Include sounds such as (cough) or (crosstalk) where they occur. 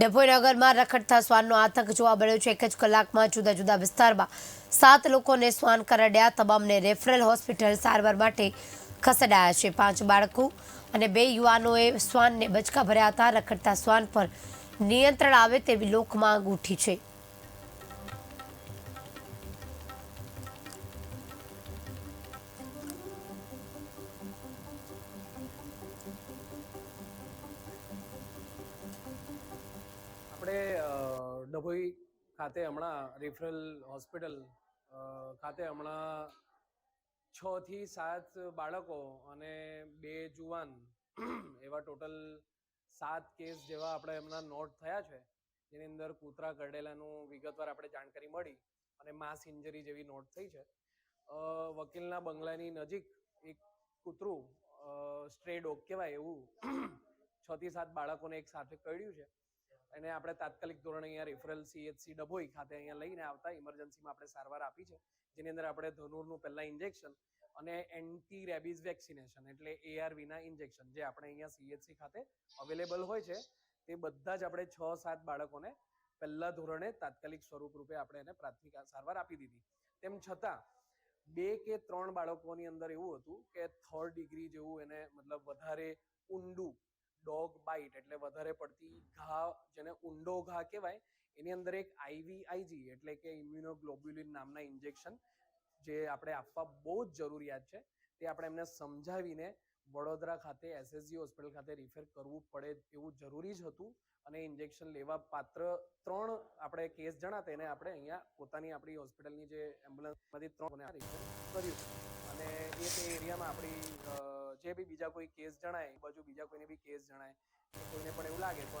ડભોઈ નગરમાં રખડતા શ્વાનનો આતંક જોવા મળ્યો છે. એક જ કલાકમાં જુદા જુદા વિસ્તારમાં સાત લોકોને શ્વાન કરડ્યા. તમામને રેફરલ હોસ્પિટલ સારવાર માટે ખસેડાયા છે. પાંચ બાળકો અને બે યુવાનોએ શ્વાનને બચકા ભર્યા હતા. રખડતા શ્વાન પર નિયંત્રણ આવે તેવી લોકમાંગ ઉઠી છે. આપણે ડભોઈ ખાતે હમણાં રેફરલ હોસ્પિટલ ખાતે હમણાં છ થી સાત બાળકો અને બે જુવાન (clears throat) એવા ટોટલ સાત કેસ જેવા આપણે હમણાં નોટ થયા છે, જેની અંદર કૂતરા, કરડેલાનું વિગતવાર આપણે જાણકારી મળી અને માસ ઇન્જરી જેવી નોટ થઈ છે. વકીલના બંગલાની નજીક એક કૂતરું સ્ટ્રે ડોગ કહેવાય એવું, (clears throat) છ થી સાત બાળકોને એક સાથે કરડ્યું છે. એને આપણે તાત્કાલિક ધોરણે અહીંયા રેફરલ સીએચસી ડભોઈ ખાતે અહીંયા લઈને આવતા ઇમરજન્સીમાં આપણે સારવાર આપી છે. જેની અંદર આપણે ધનુરનું પહેલાં ઇન્જેક્શન અને એન્ટી રેબીઝ વેક્સિનેશન એટલે એઆરવીના ઇન્જેક્શન જે આપણે અહીંયા સીએચસી ખાતે અવેલેબલ હોય છે, તે બધા જ આપણે છ સાત બાળકોને પહેલા ધોરણે તાત્કાલિક સ્વરૂપ રૂપે આપણે એને પ્રાથમિક સારવાર આપી દીધી. તેમ છતાં, બે કે ત્રણ બાળકોની અંદર એવું હતું કે થર્ડ ડિગ્રી જેવું એને મતલબ વધારે ઊંડું ડોગ બાઇટ એટલે વધારે પડતી ઘા જેને ઊંડો ઘા કહેવાય, એની અંદર એક આઈવીઆઈજી એટલે કે ઇમ્યુનોગ્લોબ્યુલિન નામના ઇન્જેક્શન જે આપણે આપવા બહુ જ જરૂરિયાત છે, તે આપણે એમને સમજાવીને વડોદરા ખાતે એસએસજી હોસ્પિટલ ખાતે રિફેર કરવું પડે એવું જરૂરી જ હતું અને ઇન્જેક્શન લેવા પાત્ર ત્રણ આપણે કેસ જણા એને આપણે અહીંયા પોતાની આપણી હોસ્પિટલની જે એમ્બ્યુલન્સમાંથી ત્રણ રિફેર કર્યું. અને એ તે એરિયામાં આપણી જે બી બીજા કોઈ કેસ જણાય બાજુ બીજા કોઈને બી કેસ જણાય કોઈને પણ એવું લાગે તો